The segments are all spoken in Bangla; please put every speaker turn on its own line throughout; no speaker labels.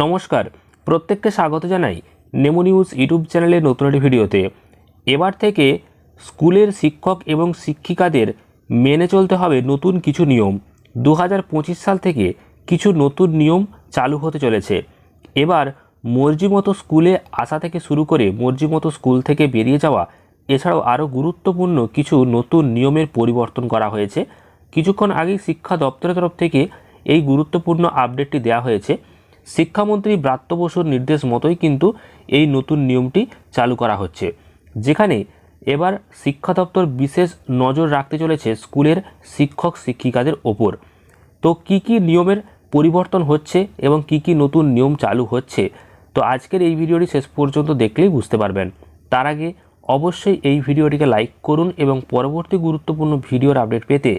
নমস্কার, প্রত্যেককে স্বাগত জানাই নেমো নিউজ ইউটিউব চ্যানেলের নতুন একটি ভিডিওতে। এবার থেকে স্কুলের শিক্ষক এবং শিক্ষিকাদের মেনে চলতে হবে নতুন কিছু নিয়ম। দু হাজার পঁচিশ সাল থেকে কিছু নতুন নিয়ম চালু হতে চলেছে। এবার মর্জি মতো স্কুলে আসা থেকে শুরু করে মর্জি মতো স্কুল থেকে বেরিয়ে যাওয়া, এছাড়াও আরও গুরুত্বপূর্ণ কিছু নতুন নিয়মের পরিবর্তন করা হয়েছে। কিছুক্ষণ আগেই শিক্ষা দপ্তরের তরফ থেকে এই গুরুত্বপূর্ণ আপডেটটি দেওয়া হয়েছে। শিক্ষামন্ত্রী ব্রাত্য বসুর নির্দেশ মতোই কিন্তু এই নতুন নিয়মটি চালু করা হচ্ছে, যেখানে এবার শিক্ষা দপ্তর বিশেষ নজর রাখতে চলেছে স্কুলের শিক্ষক শিক্ষিকাদের ওপর। তো কি কি নিয়মের পরিবর্তন হচ্ছে এবং কি কি নতুন নিয়ম চালু হচ্ছে? তো আজকের এই ভিডিওটি শেষ পর্যন্ত দেখলেই বুঝতে পারবেন। তার আগে অবশ্যই এই ভিডিওটিকে লাইক করুন এবং পরবর্তী গুরুত্বপূর্ণ ভিডিওর আপডেট পেতে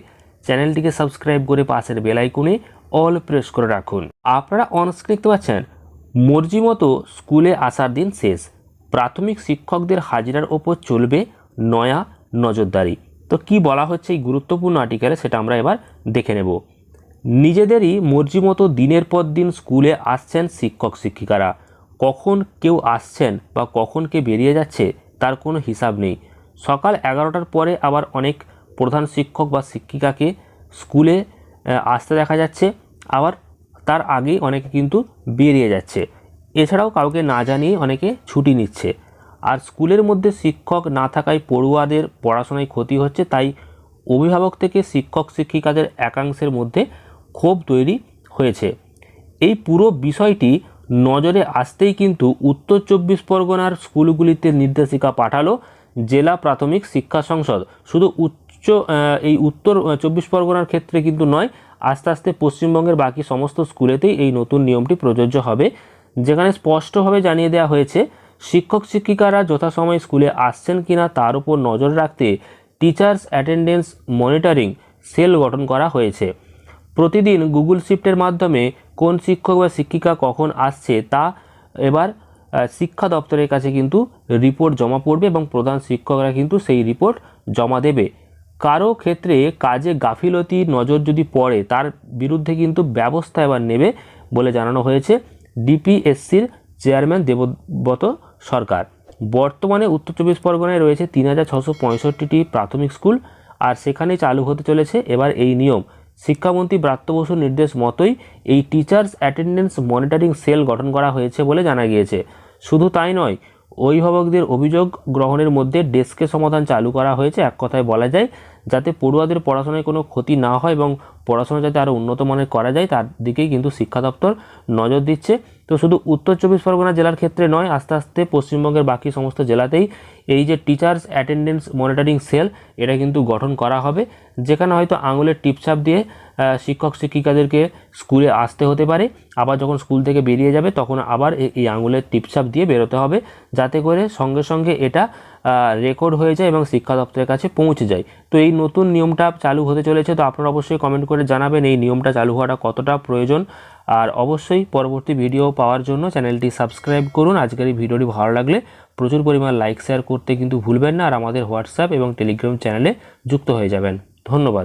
চ্যানেলটিকে সাবস্ক্রাইব করে পাশের বেল আইকনে অল প্রেস করে রাখুন। আপনারা অনস্ক্রিন দেখতে পাচ্ছেন, মর্জি মতো স্কুলে আসার দিন শেষ। প্রাথমিক শিক্ষকদের হাজিরার ওপর চলবে নয়া নজরদারি। তো কি বলা হচ্ছে এই গুরুত্বপূর্ণ আর্টিকেলে সেটা আমরা এবার দেখে নেব। নিজেদেরই মর্জি মতো দিনের পর দিন স্কুলে আসছেন শিক্ষক, শিক্ষিকারা। কখন কেউ আসছেন বা কখন কে বেরিয়ে যাচ্ছে তার কোনো হিসাব নেই। সকাল এগারোটার পরে আবার অনেক প্রধান শিক্ষক বা শিক্ষিকাকে স্কুলে আসতে দেখা যাচ্ছে। আবার তার আগেই অনেকে কিন্তু বেরিয়ে যাচ্ছে। এছাড়াও কাউকে না জানিয়ে অনেকে ছুটি নিচ্ছে। আর স্কুলের মধ্যে শিক্ষক না থাকায় পড়ুয়াদের পড়াশোনায় ক্ষতি হচ্ছে, তাই অভিভাবক থেকে শিক্ষক শিক্ষিকাদের একাংশের মধ্যে ক্ষোভ তৈরি হয়েছে। এই পুরো বিষয়টি নজরে আসতেই কিন্তু উত্তর চব্বিশ পরগনার স্কুলগুলিতে নির্দেশিকা পাঠালো জেলা প্রাথমিক শিক্ষা সংসদ। শুধু উচ্চ এই উত্তর চব্বিশ পরগনার ক্ষেত্রে কিন্তু নয় আস্তে আস্তে পশ্চিমবঙ্গের বাকি সমস্ত স্কুলেতেই এই নতুন নিয়মটি প্রযোজ্য হবে। যেখানে স্পষ্টভাবে জানিয়ে দেওয়া হয়েছে, শিক্ষক শিক্ষিকারা যথাসময়ে স্কুলে আসছেন কিনা তার উপর নজর রাখতে টিচার্স অ্যাটেন্ডেন্স মনিটরিং সেল গঠন করা হয়েছে। প্রতিদিন গুগল শিফটের মাধ্যমে কোন শিক্ষক বা শিক্ষিকা কখন আসছে তা এবার শিক্ষা দপ্তরের কাছে কিন্তু রিপোর্ট জমা পড়বে এবং প্রধান শিক্ষকরা কিন্তু সেই রিপোর্ট জমা দেবে। কারও ক্ষেত্রে কাজে গাফিলতি নজর যদি পড়ে, তার বিরুদ্ধে কিন্তু ব্যবস্থা এবার নেবে বলে জানানো হয়েছে ডিপিএসসির চেয়ারম্যান দেবব্রত সরকার। বর্তমানে উত্তর চব্বিশ পরগনায় রয়েছে তিন হাজার ছশো পঁয়ষট্টিটি প্রাথমিক স্কুল আর সেখানে চালু হতে চলেছে এবার এই নিয়ম। শিক্ষামন্ত্রী ব্রাত্য বসুর নির্দেশ মতোই এই টিচার্স অ্যাটেন্ডেন্স মনিটরিং সেল গঠন করা হয়েছে বলে জানা গিয়েছে। শুধু তাই নয় অভিভাবকদের অভিযোগ গ্রহণের মধ্যে ডেস্কে সমাধান চালু করা হয়েছে। এক কথায় বলা যায়, যাতে পড়ুয়াদের পড়াশোনায় কোনো ক্ষতি না হয় এবং পড়াশোনা যাতে আরও উন্নত মানের করা যায়, তার দিকেই কিন্তু শিক্ষা দপ্তর নজর দিচ্ছে। তো শুধু উত্তর চব্বিশ পরগনা জেলার ক্ষেত্রে নয়, আস্তে আস্তে পশ্চিমবঙ্গের বাকি সমস্ত জেলাতেই এই যে টিচার্স অ্যাটেন্ডেন্স মনিটরিং সেল এটা কিন্তু গঠন করা হবে, যেখানে হয়তো আঙুলের টিপছাপ দিয়ে শিক্ষক, শিক্ষিকাদেরকে স্কুলে আসতে হতে পারে, আবার যখন স্কুল থেকে বেরিয়ে যাবে, তখন আবার এই আঙুলের টিপছাপ দিয়ে বেরোতে হবে, যাতে করে সঙ্গে সঙ্গে এটা রেকর্ড হয়ে যায় এবং শিক্ষা দপ্তরের কাছে পৌঁছে যায়। তো এই নতুন নিয়মটা চালু হতে চলেছে, তো আপনারা অবশ্যই কমেন্ট করে জানাবেন এই নিয়মটা চালু হওয়াটা কতটা প্রয়োজন। আর অবশ্যই পরবর্তী ভিডিও পাওয়ার জন্য চ্যানেলটি সাবস্ক্রাইব করুন। আজকের এই ভিডিওটি ভালো লাগলে প্রচুর পরিমাণ লাইক শেয়ার করতে কিন্তু ভুলবেন না। আর আমাদের হোয়াটসঅ্যাপ এবং টেলিগ্রাম চ্যানেলে যুক্ত হয়ে যাবেন। ধন্যবাদ।